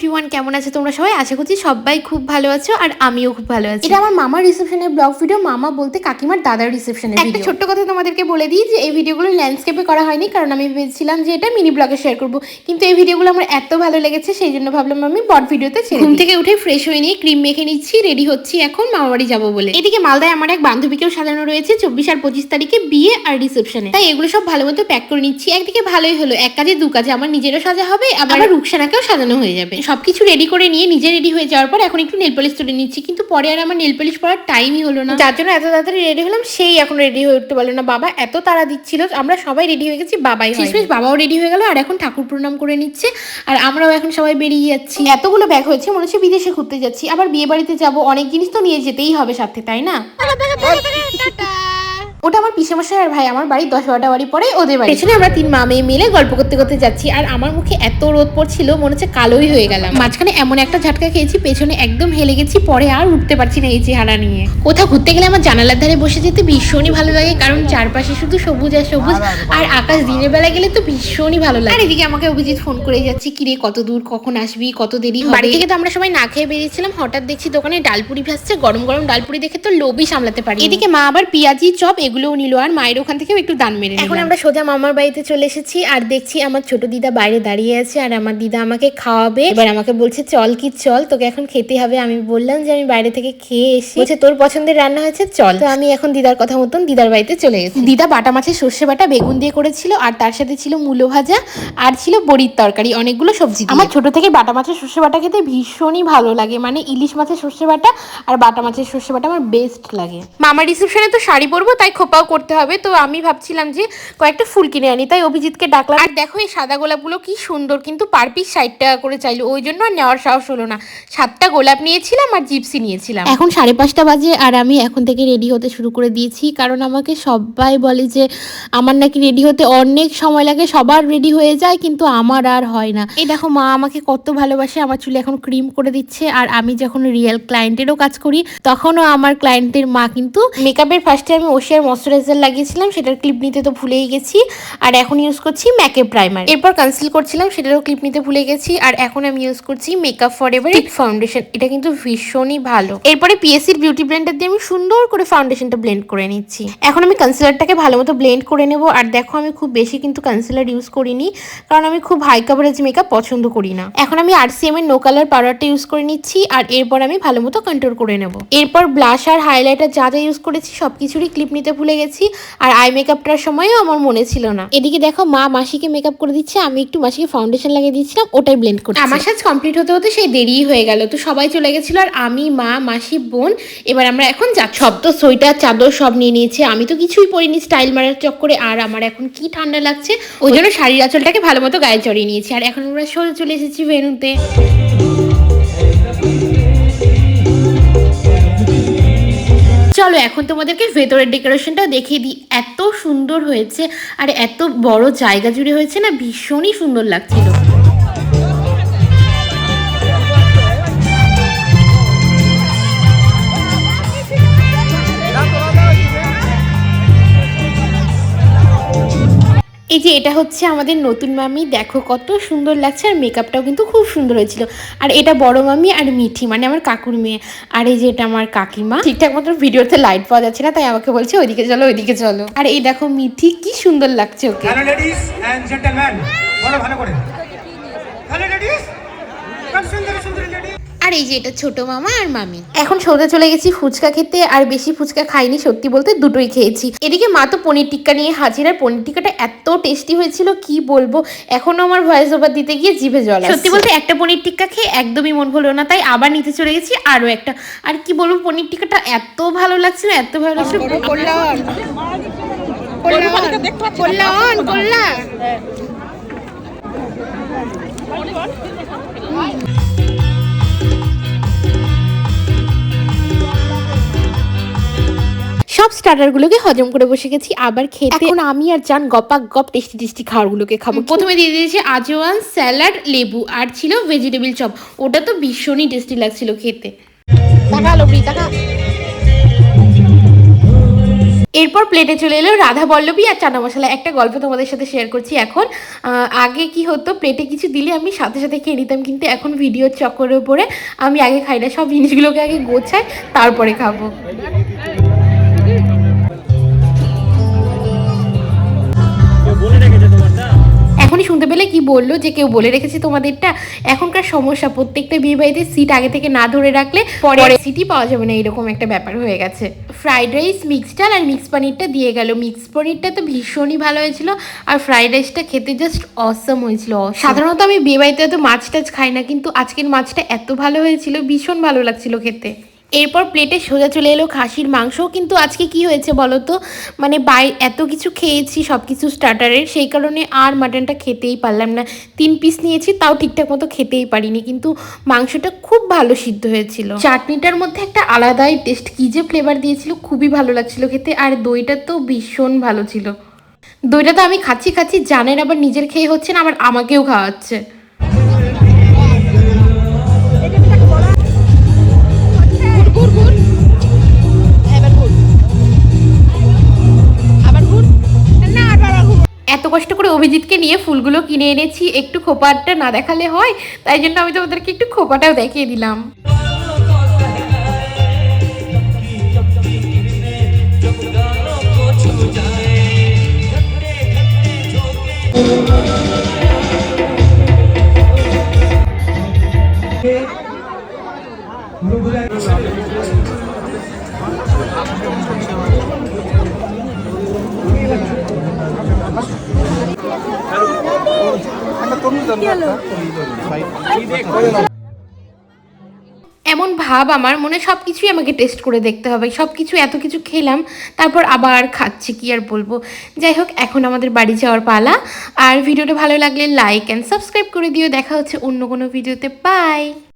Everyone কেমন আছে তোমরা সবাই? আশা করছি সবাই খুব ভালো আছো আর আমিও খুব ভালো আছি। এটা আমার মামার রিসেপশনের ব্লগ ভিডিও মামা বলতে কাকিমার দাদার রিসেপশনের একটা ছোট্ট কথা তোমাদেরকে বলে দিই যে এই ভিডিওগুলো ল্যান্ডস্কেপে করা হয়নি কারণ আমি ভেবেছিলাম যে এটা মিনি ব্লগে শেয়ার করব। কিন্তু এই ভিডিওগুলো আমার এত ভালো লেগেছে সেই জন্য ভাবলাম আমি বট ভিডিওতে ছেড়ে ঘুম থেকে উঠে ফ্রেশ হয়ে নিয়ে ক্রিম মেখে নিচ্ছি রেডি হচ্ছি এখন মামা বাড়ি যাব বলে। এদিকে মালদায় আমার এক বান্ধবীকেও সাজানো রয়েছে চব্বিশ আর পঁচিশ তারিখে বিয়ে আর রিসেপশনে তাই এগুলো সব ভালো মতো প্যাক করে নিচ্ছি একদিকে ভালোই হলো এক কাজে দু কাজে আমার নিজেরও সাজা হবে আবার রুকসানাকেও সাজানো হয়ে যাবে। সবকিছু রেডি করে নিয়ে নিজে রেডি হয়ে যাওয়ার পর এখন একটু নেল পলিশ তুলে নিচ্ছি। কিন্তু পরে আর আমার নেল পলিশ পরার টাইমই হলো না। যার জন্য এত তাড়াতাড়ি রেডি হলাম সেই এখন রেডি হয়ে উঠতে পারল না। বাবা এত তাড়া দিচ্ছিল আমরা সবাই রেডি হয়ে গেছি বাবাই শেষমেশ বাবাও রেডি হয়ে গেল আর এখন ঠাকুর প্রণাম করে নিচ্ছে আর আমরাও এখন সবাই বেরিয়ে যাচ্ছি। এতগুলো ব্যাগ হয়েছে মনে হচ্ছে বিদেশে ঘুরতে যাচ্ছি। আবার বিয়ে বাড়িতে যাব অনেক জিনিস তো নিয়ে যেতেই হবে সাথে তাই না? ওটা আমার পিসেমশাই আর ভাই আমার বাড়ি দশ বারোটা বাড়ি পরে ওদের বাড়ি। পেছনে আমরা তিন মা মেয়ে মিলে গল্প করতে করতে যাচ্ছি আর আমার মুখে এত রোদ পড়ছিল মনে হচ্ছে কালোই হয়ে গেলাম। মাঝখানে এমন একটা ঝাটকা খেয়েছি পেছনে একদম হেলে গেছি পরে আর উঠতে পারছি না এই চেহারা নিয়ে। কোথাও ঘুরতে গেলে আমার জানালার ধারে বসে যেতে ভীষণই ভালো লাগে কারণ চারপাশে শুধু সবুজ আর সবুজ আর আকাশ দিনের বেলা গেলে তো ভীষণই ভালো লাগে। আর এদিকে আমাকে অভিজিৎ ফোন করে যাচ্ছি কিরে কত দূর কখন আসবি কত দেরি হবে? বাড়ি থেকে তো আমরা সবাই না খেয়ে বেরিয়েছিলাম হঠাৎ দেখছি দোকানে ডালপুরি ভাসছে গরম গরম ডালপুরি দেখে তো লোভই সামলাতে পারি এদিকে মা আবার পেঁয়াজি চপ এগুলোও নিল আর মায়ের ওখান থেকেও একটু দান মেরে এখন আমরা সোজা মামার বাড়িতে চলে এসেছি আর দেখছি আমার ছোট দিদা বাইরে দাঁড়িয়ে আছে আর আমার দিদা আমাকে খাওয়াবে। এবার আমাকে বলছে চল কি চল তোকে এখন খেতে হবে। আমি বললাম যে আমি বাইরে থেকে খেয়ে এসে বলছে তোর পছন্দের রান্না হয়েছে চল। তো আমি এখন দিদার কথা মতন দিদার বাড়িতে চলে গেছি দিদা বাটা মাছের সর্ষে বাটা বেগুন দিয়ে করেছিল আর তার সাথে ছিল মূলো ভাজা আর ছিল বড়ির তরকারি অনেকগুলো সবজি আমার ছোট থেকে বাটা মাছের সর্ষে বাটা খেতে ভীষণই ভালো লাগে মানে ইলিশ মাছের সর্ষে বাটা আর বাটা মাছের সর্ষে বাটা আমার বেস্ট লাগে। মামার রিসেপশনে তো শাড়ি পরবো তাই খোপাও করতে হবে। তো আমি ভাবছিলাম যে কয়েকটা ফুল কিনে আনি। তাই অভিজিৎকে ডাকলাম আর দেখো এই সাদা গোলাপগুলো কি সুন্দর। কিন্তু পার পিস ষাট টাকা করে চাইলো। ওই জন্য আর নেওয়ার সাহস হলো না। সাতটা গোলাপ নিয়েছিলাম আর জিপসি নিয়েছিলাম। এখন সাড়ে পাঁচটা বাজে আর আমি এখন থেকে রেডি হতে শুরু করে দিয়েছি। কারণ আমাকে সবাই বলে যে আমার নাকি রেডি হতে অনেক সময় লাগে। সবার রেডি হয়ে যায় কিন্তু আমার আর হয় না। এই দেখো মা আমাকে কত ভালোবাসে। আমার চুলে এখন ক্রিম করে দিচ্ছে। আর আমি যখন রিয়েল ক্লায়েন্টেরও কাজ করি তখনও আমার ক্লায়েন্টের মা কিন্তু মেকআপের ফার্স্টে আমি ওশিয়ার ময়শ্চারাইজার লাগিয়েছিলাম সেটার ক্লিপ নিতে তো ভুলেই গেছি। আর এখন ইউজ করছি ম্যাকে প্রাইমার এরপর কনসিল করছিলাম সেটারও ক্লিপ নিতে ভুলে গেছি। আর এখন আমি ইউজ করছি মেকআপ ফর এভার ফাউন্ডেশন এটা কিন্তু ভীষণই ভালো। এরপরে পিএসসির বিউটি ব্লেন্ডার দিয়ে আমি সুন্দর করে ফাউন্ডেশনটা ব্লেন্ড করে নিচ্ছি। এখন আমি কনসিলারটাকে ভালো মতো ব্লেন্ড করে নেব। আর দেখো আমি খুব বেশি কিন্তু কনসিলার ইউজ করিনি কারণ আমি খুব হাই কাভারেজ মেকআপ পছন্দ করি না। এখন আমি আরসিএম এর নো কালার পাউডারটা ইউজ করে নিচ্ছি। আর এরপর আমি ভালো মতো কন্ট্রোল করে নেব। এরপর ব্লাশ আর হাইলাইটার যা যা ইউজ করেছি সবকিছুরই ক্লিপ নিতে ভুলে গেছি আর আই মেকআপটার সময়ও আমার মনে ছিল না। এদিকে দেখো মা মাসিকে মেকআপ করে দিচ্ছে আমি একটু মাসিকে ফাউন্ডেশন লাগিয়ে দিয়েছিলাম ওটাই ব্লেন্ড করছি। আমার সাজ কমপ্লিট হতে হতে সেই দেরি হয়ে গেল তো সবাই চলে গেছিল আর আমি মা মাসি বোন এবার আমরা এখন যা সব তো সোয়েটার চাদর সব নিয়ে নিয়েছে আমি তো কিছুই পরিনি স্টাইল মারার চক্করে আর আমার এখন কি ঠান্ডা লাগছে ওই জন্য শাড়ির আঁচলটাকে ভালো মতো গায়ে চড়িয়ে নিয়েছি আর এখন আমরা সোজা চলে এসেছি ভেনুতে। এখন তোমাদেরকে ভেতরের ডেকোরেশনটা দেখিয়ে দিই। এত সুন্দর হয়েছে আর এত বড় জায়গা জুড়ে হয়েছে না, ভীষণই সুন্দর লাগছিল। এই যে এটা হচ্ছে আমাদের নতুন মামি, দেখো কত সুন্দর লাগছে আর মেকআপটাও কিন্তু খুব সুন্দর হয়েছিল। আর এটা বড় মামি আর মিঠি মানে আমার কাকুর মেয়ে। আর এই যে এটা আমার কাকিমা। ঠিকঠাক মতো ভিডিওতে লাইট পাওয়া যাচ্ছে না, তাই আমাকে বলছে, ওইদিকে চলো ওইদিকে চলো। আর এই দেখো মিঠি, কি সুন্দর লাগছে ওকে। আর এই যে এটা ছোট মামা আর মামি। এখন সৌদে চলে গেছি ফুচকা খেতে আর বেশি ফুচকা খাইনি সত্যি বলতে দুটোই খেয়েছি। এদিকে মা তো পনির টিক্কা নিয়ে হাজির আর পনির টিক্কাটা এত টেস্টি হয়েছিল কি বলব? এখনও আমার ভয়েস ওভার দিতে গিয়ে জিভে জল সত্যি বলতে একটা পনির টিক্কা খেয়ে একদমই মন ভরলো না তাই আবার নিতে চলে গেছি আরও একটা। আর কি বলব পনির টিক্কাটা এত ভালো লাগছে না এত ভালো লাগছে কল্যাণ সব স্টার্টারগুলোকে হজম করে বসে গেছি আবার খেতে এখন আমি আর জান গপাক গপ টেস্টি টেস্টি খাবারগুলোকে খাব। প্রথমে দিয়ে দিয়েছি আজওয়ান স্যালাড লেবু আর ছিল ভেজিটেবল চপ ওটা তো ভীষণই টেস্টি লাগছিল খেতে। এরপর প্লেটে চলে এলো রাধা বল্লভী আর চানা মশলা। একটা গল্প তোমাদের সাথে শেয়ার করছি এখন। আগে কি হতো প্লেটে কিছু দিলে আমি সাথে সাথে খেয়ে নিতাম কিন্তু এখন ভিডিওর চক্করের উপরে আমি আগে খাই না সব জিনিসগুলোকে আগে গোছাই তারপরে খাব। শুনতে পেলে কি বলল যে কেউ বলে রেখেছে তোমাদেরটা? এখনকার সমস্যা প্রত্যেকটা বিয়ে বাড়িতে সিট আগে থেকে না ধরে রাখলে পরে সিটই পাওয়া যাবে না এরকম একটা ব্যাপার হয়ে গেছে। ফ্রাইড রাইস মিক্সড ডাল আর মিক্স পনিরটা দিয়ে গেল। মিক্স পনিরটা তো ভীষণই ভালো হয়েছিল আর ফ্রাইড রাইসটা খেতে জাস্ট অসম হয়েছিল। সাধারণত আমি বিয়ে বাড়িতে তো মাছ টাছ খাই না কিন্তু আজকের মাছটা এত ভালো হয়েছিল ভীষণ ভালো লাগছিল খেতে। এরপর প্লেটে সোজা চলে এলো খাসির মাংস কিন্তু আজকে কি হয়েছে বলো তো? মানে বাই, এত কিছু খেয়েছি সব কিছু স্টার্টারের সেই কারণে আর মাটনটা খেতেই পারলাম না। তিন পিস নিয়েছি, তাও ঠিকঠাক মতো খেতেই পারিনি। কিন্তু মাংসটা খুব ভালো সিদ্ধ হয়েছিল। চাটনিটার মধ্যে একটা আলাদাই টেস্ট কী যে ফ্লেভার দিয়েছিল, খুবই ভালো লাগছিল খেতে। আর দইটা তো ভীষণ ভালো ছিল। দইটা তো আমি খাচ্ছি খাচ্ছি জানেন আবার নিজের খেয়ে হচ্ছে না, আবার আমাকেও খাওয়াচ্ছে। এত কষ্ট করে অভিজিৎকে নিয়ে ফুলগুলো কিনে এনেছি, একটু খোপাটা না দেখালে হয়, তাই জন্য আমি তোমাদেরকে একটু খোপাটাও দেখিয়ে দিলাম। এমন ভাব আমার মনে সব কিছুই আমাকে টেস্ট করে দেখতে হবে। সব কিছু এত কিছু খেলাম, তারপর আবার খাচ্ছি, কি আর বলব? যাই হোক, এখন আমাদের বাড়ি যাওয়ার পালা। আর ভিডিওটা ভালো লাগলে লাইক অ্যান্ড সাবস্ক্রাইব করে দিও। দেখা হচ্ছে অন্য কোনো ভিডিওতে বাই